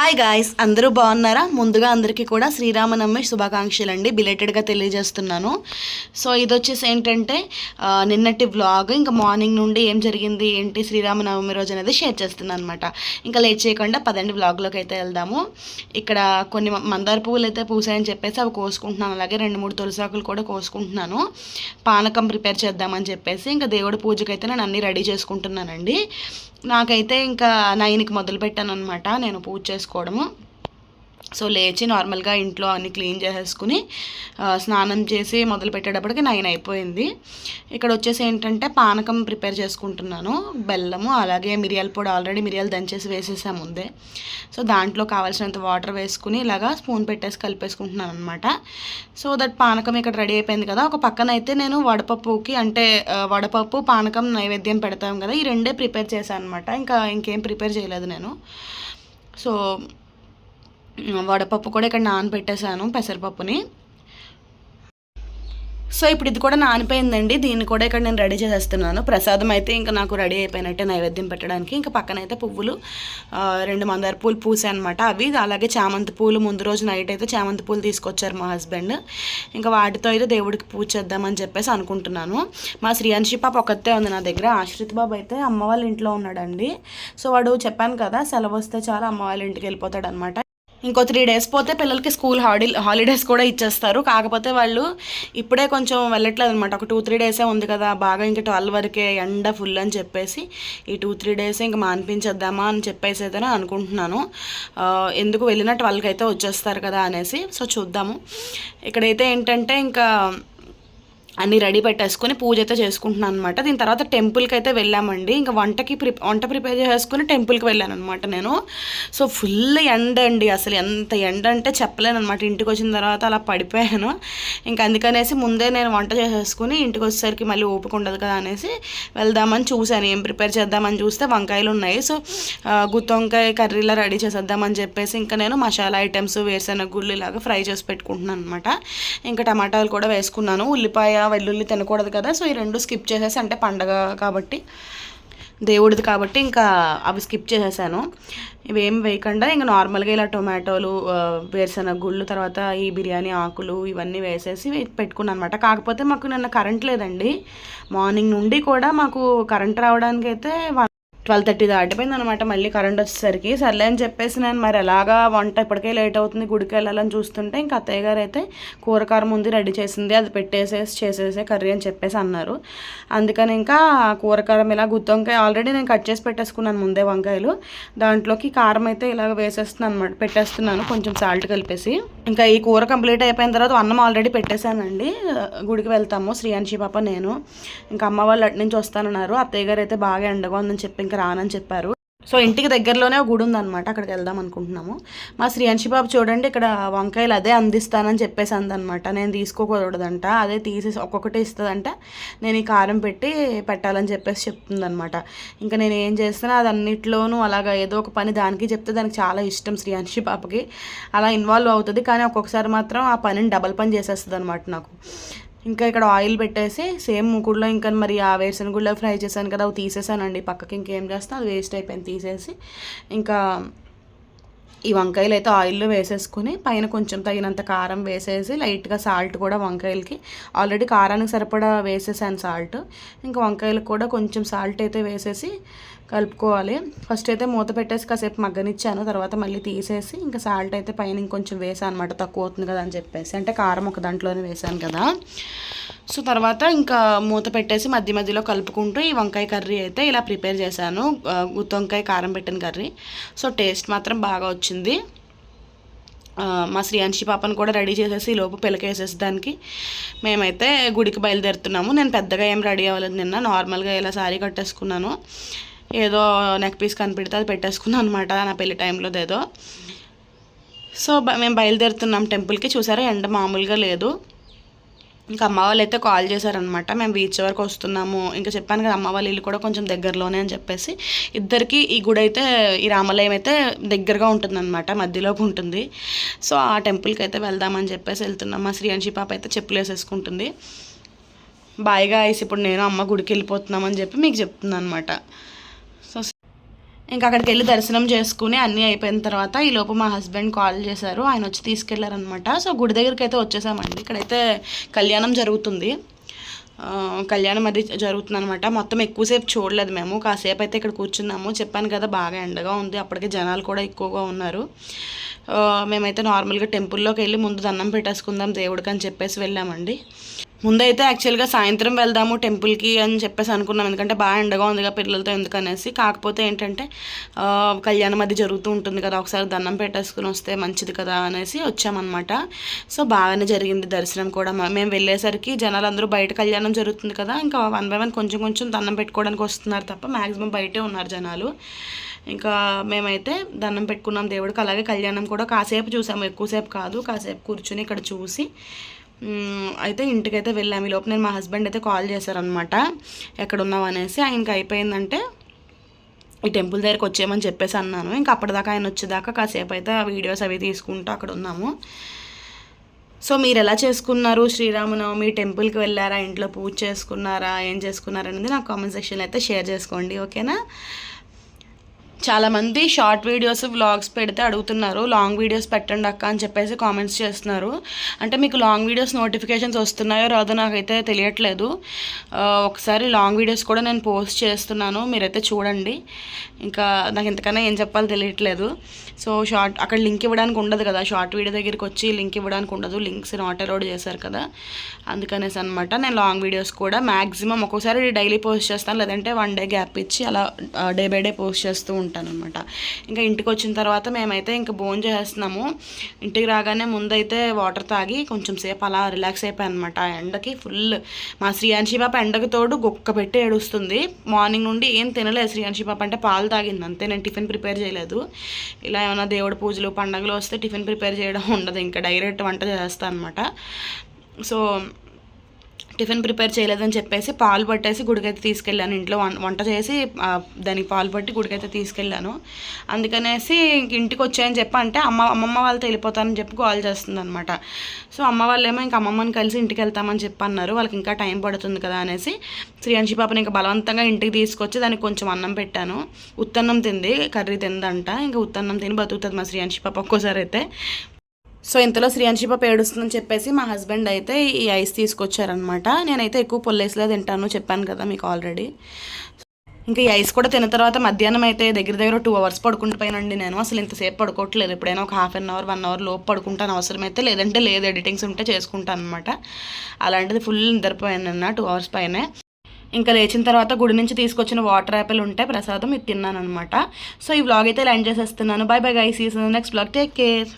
Hi guys అందరూ బాగున్నారా? ముందుగా అందరికీ కూడా శ్రీరామనవమి శుభాకాంక్షలు అండి బిలేటెడ్గా తెలియజేస్తున్నాను. సో ఇది వచ్చేసి ఏంటంటే నిన్నటి వ్లాగ్ ఇంకా మార్నింగ్ నుండి ఏం జరిగింది ఏంటి శ్రీరామనవమి రోజు అనేది షేర్ చేస్తున్నాను అనమాట ఇంకా లేట్ చేయకుండా పదండి వ్లాగ్లోకి అయితే వెళ్దాము. ఇక్కడ కొన్ని మందార పువ్వులు అయితే పూసాయని చెప్పేసి అవి కోసుకుంటున్నాను. అలాగే రెండు మూడు తులసాకులు కూడా కోసుకుంటున్నాను. పానకం ప్రిపేర్ చేద్దామని చెప్పేసి ఇంకా దేవుడి పూజకైతే నేను అన్నీ రెడీ చేసుకుంటున్నానండి. నాకైతే ఇంకా నైన్కి మొదలు పెట్టాను అనమాట నేను పూజ చేసుకోవడము. సో లేచి నార్మల్గా ఇంట్లో అన్ని క్లీన్ చేసేసుకుని స్నానం చేసి మొదలు పెట్టేటప్పటికి నైన్ అయిపోయింది. ఇక్కడ వచ్చేసి ఏంటంటే పానకం ప్రిపేర్ చేసుకుంటున్నాను బెల్లము అలాగే మిరియాల పొడి ఆల్రెడీ మిరియాలు దంచేసి వేసేసాము ముందే. సో దాంట్లో కావాల్సినంత వాటర్ వేసుకుని ఇలాగా స్పూన్ పెట్టేసి కలిపేసుకుంటున్నాను అనమాట సో దట్ పానకం ఇక్కడ రెడీ అయిపోయింది కదా. ఒక పక్కన అయితే నేను వడపప్పుకి అంటే వడపప్పు పానకం నైవేద్యం పెడతాం కదా. ఈ రెండే ప్రిపేర్ చేశాను అనమాట ఇంకా ఇంకేం ప్రిపేర్ చేయలేదు నేను. సో వడపప్పు కూడా ఇక్కడ నానబెట్టేశాను పెసరపప్పుని. సో ఇప్పుడు ఇది కూడా నానిపోయిందండి. దీన్ని కూడా ఇక్కడ నేను రెడీ చేసేస్తున్నాను. ప్రసాదం అయితే ఇంకా నాకు రెడీ అయిపోయినట్టే నైవేద్యం పెట్టడానికి. ఇంకా పక్కన అయితే పువ్వులు రెండు మందార పూలు పూసాయి అనమాట అవి. అలాగే చామంతి పూలు ముందు రోజు నైట్ అయితే చామంతి పూలు తీసుకొచ్చారు మా హస్బెండ్. ఇంకా వాటితో అయితే దేవుడికి పూజ చేద్దామని చెప్పేసి అనుకుంటున్నాను. మా శ్రీయాంశి పాప ఒకతే ఉంది నా దగ్గర. ఆశ్రిత్ బాబు అయితే అమ్మ వాళ్ళ ఇంట్లో ఉన్నాడండి. సో వాడు చెప్పాను కదా సెలవు వస్తే చాలా అమ్మ వాళ్ళ ఇంటికి వెళ్ళిపోతాడు అనమాట ఇంకో త్రీ డేస్ పోతే పిల్లలకి స్కూల్ హాడీ హాలిడేస్ కూడా ఇచ్చేస్తారు. కాకపోతే వాళ్ళు ఇప్పుడే కొంచెం వెళ్ళట్లేదు అనమాట ఒక టూ త్రీ డేసే ఉంది కదా. బాగా ఇంకా ట్వెల్వ్ వరకే ఎండ ఫుల్ అని చెప్పేసి ఈ టూ త్రీ డేస్ ఇంకా మాన్పించేద్దామా అని చెప్పేసి అయితే అనుకుంటున్నాను. ఎందుకు వెళ్ళిన ట్వెల్వ్కి అయితే వచ్చేస్తారు కదా అనేసి. సో చూద్దాము. ఇక్కడైతే ఏంటంటే ఇంకా అన్నీ రెడీ పెట్టేసుకొని పూజ అయితే చేసుకుంటున్నాను అనమాట దీని తర్వాత టెంపుల్కి అయితే వెళ్ళామండి. ఇంకా వంటకి ప్రి వంట ప్రిపేర్ చేసుకుని టెంపుల్కి వెళ్ళాను అనమాట నేను. సో ఫుల్ ఎండ అండి అసలు ఎంత ఎండ అంటే చెప్పలేను అనమాట ఇంటికి వచ్చిన తర్వాత అలా పడిపోయాను. ఇంకా అందుకనేసి ముందే నేను వంట చేసేసుకుని ఇంటికి వచ్చేసరికి మళ్ళీ ఓపిక ఉండదు కదా అనేసి వెళ్దామని చూశాను. ఏం ప్రిపేర్ చేద్దామని చూస్తే వంకాయలు ఉన్నాయి. సో గుత్త గుత్తి వంకాయ కర్రీలా రెడీ చేసేద్దామని చెప్పేసి ఇంకా నేను మసాలా ఐటమ్స్ వేరుశనగ గుళ్ళు ఇలాగా ఫ్రై చేసి పెట్టుకుంటున్నాను అనమాట ఇంకా టమాటాలు కూడా వేసుకున్నాను. ఉల్లిపాయ వెల్లుల్లి తినకూడదు కదా సో ఈ రెండు స్కిప్ చేసేసి అంటే పండగ కాబట్టి దేవుడిది కాబట్టి ఇంకా అవి స్కిప్ చేసేసాను. ఇవేం వేయకుండా ఇంకా నార్మల్గా ఇలా టొమాటోలు వేరుశనగ గుళ్ళు తర్వాత ఈ బిర్యానీ ఆకులు ఇవన్నీ వేసేసి పెట్టుకున్నాను అనమాట కాకపోతే మాకు నిన్న కరెంట్ లేదండి. మార్నింగ్ నుండి కూడా మాకు కరెంట్ రావడానికి అయితే ట్వెల్వ్ థర్టీ దాటిపోయింది అనమాట మళ్ళీ కరెంట్ వచ్చేసరికి. సర్లే అని చెప్పేసి నేను మరి ఎలాగా వంట ఇప్పటికే లేట్ అవుతుంది గుడికి వెళ్ళాలని చూస్తుంటే ఇంకా అత్తయ్య గారు అయితే కూరకారం ఉంది రెడీ చేసింది అది పెట్టేసేసి చేసేసే కర్రీ అని చెప్పేసి అన్నారు. అందుకని ఇంకా కూరకారం ఇలా గుత్తి వంకాయ ఆల్రెడీ నేను కట్ చేసి పెట్టేసుకున్నాను ముందే వంకాయలు. దాంట్లోకి కారం అయితే ఇలాగ వేసేస్తున్నాను అనమాట పెట్టేస్తున్నాను కొంచెం సాల్ట్ కలిపేసి. ఇంకా ఈ కూర కంప్లీట్ అయిపోయిన తర్వాత అన్నం ఆల్రెడీ పెట్టేశానండి. గుడికి వెళ్తాము శ్రీయాంశి పాప నేను. ఇంకా అమ్మ వాళ్ళు అటు నుంచి వస్తానన్నారు. అత్తయ్య గారు అయితే బాగా ఎండగా ఉందని చెప్పి ఇంకా రానని చెప్పారు. సో ఇంటికి దగ్గరలోనే ఒక గుడి ఉందన్నమాట. అక్కడికి వెళ్దాం అనుకుంటున్నాము. మా శ్రీయాంశి బాబు చూడండి ఇక్కడ వంకాయలు అదే అందిస్తానని చెప్పేసి అందనమాట నేను తీసుకోకూడదంట అదే తీసేసి ఒక్కొక్కటి ఇస్తుందంట. నేను ఈ కారం పెట్టి పెట్టాలని చెప్పేసి చెప్తుందనమాట ఇంకా నేను ఏం చేస్తున్నా అది అన్నిట్లోనూ అలాగా ఏదో ఒక పని దానికి చెప్తే దానికి చాలా ఇష్టం శ్రీయాంశి పాపకి అలా ఇన్వాల్వ్ అవుతుంది కానీ ఒక్కొక్కసారి మాత్రం ఆ పనిని డబల్ పని చేసేస్తుంది అనమాట నాకు. ఇంకా ఇక్కడ ఆయిల్ పెట్టేసి సేమ్ ముకుడులో ఇంకా మరి ఆ వేసిన ఫ్రై చేశాను కదా అవి తీసేసానండి. పక్కకి ఇంకేం చేస్తా అది వేస్ట్ అయిపోయింది తీసేసి. ఇంకా ఈ వంకాయలు అయితే ఆయిల్లో వేసేసుకుని పైన కొంచెం తగినంత కారం వేసేసి లైట్గా సాల్ట్ కూడా వంకాయలకి. ఆల్రెడీ కారానికి సరిపడా వేసేసాను సాల్ట్. ఇంకా వంకాయలకు కూడా కొంచెం సాల్ట్ అయితే వేసేసి కలుపుకోవాలి. ఫస్ట్ అయితే మూత పెట్టేసి కాసేపు మగ్గనిచ్చాను. తర్వాత మళ్ళీ తీసేసి ఇంకా సాల్ట్ అయితే పైన ఇంకొంచెం వేసాను అనమాట తక్కువ అవుతుంది కదా అని చెప్పేసి. అంటే కారం ఒక దాంట్లోనే వేసాను కదా. సో తర్వాత ఇంకా మూత పెట్టేసి మధ్య మధ్యలో కలుపుకుంటూ ఈ వంకాయ కర్రీ అయితే ఇలా ప్రిపేర్ చేశాను. ఆ, గుత్తి వంకాయ కారం పెట్టిన కర్రీ. సో టేస్ట్ మాత్రం బాగా వచ్చింది. మా శ్రీయాంశి పాపను కూడా రెడీ చేసేసి ఈ లోపు పిలకేసేసి దానికి మేమైతే గుడికి బయలుదేరుతున్నాము. నేను పెద్దగా ఏం రెడీ అవ్వలేదు నిన్న. నార్మల్గా ఇలా శారీ కట్టేసుకున్నాను. ఏదో నెక్ పీస్ కనిపెడితే అది పెట్టేసుకున్నాను అనమాట నా పెళ్ళి టైంలో ఏదో. సో బ- మేము బయలుదేరుతున్నాం టెంపుల్కి చూసారా ఎండ మామూలుగా లేదు. ఇంకా అమ్మ వాళ్ళు అయితే కాల్ చేశారనమాట మేము బీచ్ వరకు వస్తున్నాము. ఇంకా చెప్పాను కదా అమ్మ వాళ్ళ ఇల్లు కూడా కొంచెం దగ్గరలోనే అని చెప్పేసి. ఇద్దరికి ఈ గుడి అయితే ఈ రామాలయం అయితే దగ్గరగా ఉంటుందన్నమాట మధ్యలోకి ఉంటుంది. సో ఆ టెంపుల్కి అయితే వెళ్దామని చెప్పేసి వెళ్తున్నాం. మా శ్రీయాంశి పాప అయితే చెప్పులు వేసేసుకుంటుంది. బాయిగా వేసి ఇప్పుడు నేను అమ్మ గుడికి వెళ్ళిపోతున్నామని చెప్పి మీకు చెప్తున్నాను అనమాట ఇంకా అక్కడికి వెళ్ళి దర్శనం చేసుకుని అన్నీ అయిపోయిన తర్వాత ఈ లోపు మా హస్బెండ్ కాల్ చేశారు. ఆయన వచ్చి తీసుకెళ్ళారనమాట సో గుడి దగ్గరికి అయితే వచ్చేసామండి. ఇక్కడైతే కళ్యాణం జరుగుతుంది. కళ్యాణం అది జరుగుతుంది అనమాట మొత్తం ఎక్కువసేపు చూడలేదు మేము. కాసేపు అయితే ఇక్కడ కూర్చున్నాము. చెప్పాను కదా బాగా ఎండగా ఉంది. అప్పటికే జనాలు కూడా ఎక్కువగా ఉన్నారు. మేమైతే నార్మల్గా టెంపుల్లోకి వెళ్ళి ముందు దండం పెట్టేసుకుందాం దేవుడికి అని చెప్పేసి వెళ్ళామండి. ముందైతే యాక్చువల్గా సాయంత్రం వెళ్దాము టెంపుల్కి అని చెప్పేసి అనుకున్నాం. ఎందుకంటే బాగా ఎండగా ఉందిగా పిల్లలతో ఎందుకనేసి కాకపోతే ఏంటంటే కళ్యాణం అది జరుగుతూ ఉంటుంది కదా. ఒకసారి దండం పెట్టేసుకుని వస్తే మంచిది కదా అనేసి వచ్చామన్నమాట. సో బాగానే జరిగింది దర్శనం కూడా. మేము వెళ్ళేసరికి జనాలు అందరూ బయట కళ్యాణం జరుగుతుంది కదా. ఇంకా వన్ బై వన్ కొంచెం కొంచెం దండం పెట్టుకోవడానికి వస్తున్నారు తప్ప మ్యాక్సిమం బయటే ఉన్నారు జనాలు. ఇంకా మేమైతే దండం పెట్టుకున్నాం దేవుడికి. అలాగే కళ్యాణం కూడా కాసేపు చూసాము. ఎక్కువసేపు కాదు. కాసేపు కూర్చుని ఇక్కడ చూసి అయితే ఇంటికైతే వెళ్ళాము ఈ లోపు నేను మా హస్బెండ్ అయితే కాల్ చేశారనమాట ఎక్కడ ఉన్నావు అనేసి ఆయనకి అయిపోయిందంటే ఈ టెంపుల్ దగ్గరికి వచ్చేయమని చెప్పేసి అన్నాను. ఇంకా అప్పటిదాకా ఆయన వచ్చేదాకా కాసేపు అయితే ఆ వీడియోస్ అవి తీసుకుంటూ అక్కడ ఉన్నాము. సో మీరు ఎలా చేసుకున్నారు? శ్రీరామనవమి టెంపుల్కి వెళ్ళారా? ఇంట్లో పూజ చేసుకున్నారా? ఏం చేసుకున్నారా అనేది నాకు కామెంట్ సెక్షన్లో అయితే షేర్ చేసుకోండి. ఓకేనా? చాలామంది షార్ట్ వీడియోస్ వ్లాగ్స్ పెడితే అడుగుతున్నారు లాంగ్ వీడియోస్ పెట్టండి అక్క అని చెప్పేసి కామెంట్స్ చేస్తున్నారు. అంటే మీకు లాంగ్ వీడియోస్ నోటిఫికేషన్స్ వస్తున్నాయో రాదో నాకైతే తెలియట్లేదు. ఒకసారి లాంగ్ వీడియోస్ కూడా నేను పోస్ట్ చేస్తున్నాను మీరైతే చూడండి. ఇంకా నాకు ఇంతకన్నా ఏం చెప్పాలో తెలియట్లేదు. సో షార్ట్ అక్కడ లింక్ ఇవ్వడానికి ఉండదు కదా. షార్ట్ వీడియో దగ్గరికి వచ్చి లింక్ ఇవ్వడానికి ఉండదు. లింక్స్ నాట్ అలౌడ్ చేశారు కదా. అందుకనేసి అనమాట నేను లాంగ్ వీడియోస్ కూడా మ్యాక్సిమం ఒక్కోసారి డైలీ పోస్ట్ చేస్తాను. లేదంటే వన్ డే గ్యాప్ ఇచ్చి అలా డే బై డే పోస్ట్ చేస్తూ ఉంటాను. అనమాట ఇంకా ఇంటికి వచ్చిన తర్వాత మేమైతే ఇంకా భోజనం చేసేస్తున్నాము. ఇంటికి రాగానే ముందైతే వాటర్ తాగి కొంచెం సేపు అలా రిలాక్స్ అయిపోయాను అనమాట ఆ ఎండకి ఫుల్ మా శ్రీయాంశి పాప ఎండకి తోడు గుక్క పెట్టి ఏడుస్తుంది. మార్నింగ్ నుండి ఏం తినలేదు శ్రీయాంశి పాప అంటే పాలు తాగింది అంతే నేను టిఫిన్ ప్రిపేర్ చేయలేదు. ఇలా ఏమైనా దేవుడి పూజలు పండగలు వస్తే టిఫిన్ ప్రిపేర్ చేయడం ఉండదు ఇంకా డైరెక్ట్ వంట చేస్తాను అనమాట సో టిఫిన్ ప్రిపేర్ చేయలేదని చెప్పేసి పాలు పట్టేసి గుడికైతే తీసుకెళ్ళాను. ఇంట్లో వంట చేసి దానికి పాలు పట్టి గుడికైతే తీసుకెళ్ళాను. అందుకనేసి ఇంక ఇంటికి వచ్చాయని చెప్పి అంటే అమ్మ అమ్మమ్మ వాళ్ళతో వెళ్ళిపోతానని చెప్పి కాల్ చేస్తుంది అనమాట సో అమ్మ వాళ్ళేమో ఇంక అమ్మమ్మని కలిసి ఇంటికి వెళ్తామని చెప్పి అన్నారు. వాళ్ళకి ఇంకా టైం పడుతుంది కదా అనేసి శ్రీయాంశి పాపని ఇంకా బలవంతంగా ఇంటికి తీసుకొచ్చి దానికి కొంచెం అన్నం పెట్టాను. ఉత్తన్నం తింది కర్రీ తిందంట. ఇంకా ఉత్తన్నం తిని బతుకుతుంది మా శ్రీయాంశి పాప ఒక్కోసారి అయితే. సో ఇంతలో శ్రీయాంశిప పేడుస్తుందని చెప్పేసి మా హస్బెండ్ అయితే ఈ ఐస్ తీసుకొచ్చారనమాట నేనైతే ఎక్కువ పొల్లేసిలో తింటాను చెప్పాను కదా మీకు ఆల్రెడీ. ఇంకా ఈ ఐస్ కూడా తిన్న తర్వాత మధ్యాహ్నం అయితే దగ్గర దగ్గర టూ అవర్స్ పడుకుంటుపోయానండి నేను. అసలు ఇంతసేపు పడుకోవట్లేదు. ఎప్పుడైనా ఒక half an hour one hour లోపు పడుకుంటాను అవసరమైతే. లేదంటే లేదు ఎడిటింగ్స్ ఉంటే చేసుకుంటాను అనమాట అలాంటిది ఫుల్ నిద్రపోయాను టూ అవర్స్ పైనే. ఇంకా లేచిన తర్వాత గుడి నుంచి తీసుకొచ్చిన వాటర్ యాపిల్ ఉంటే ప్రసాదం ఇది తిన్నాను అనమాట సో ఈ వ్లాగ్ అయితే ఇలా ఎండ్ చేసేస్తున్నాను. Bye bye guys see you in next vlog take care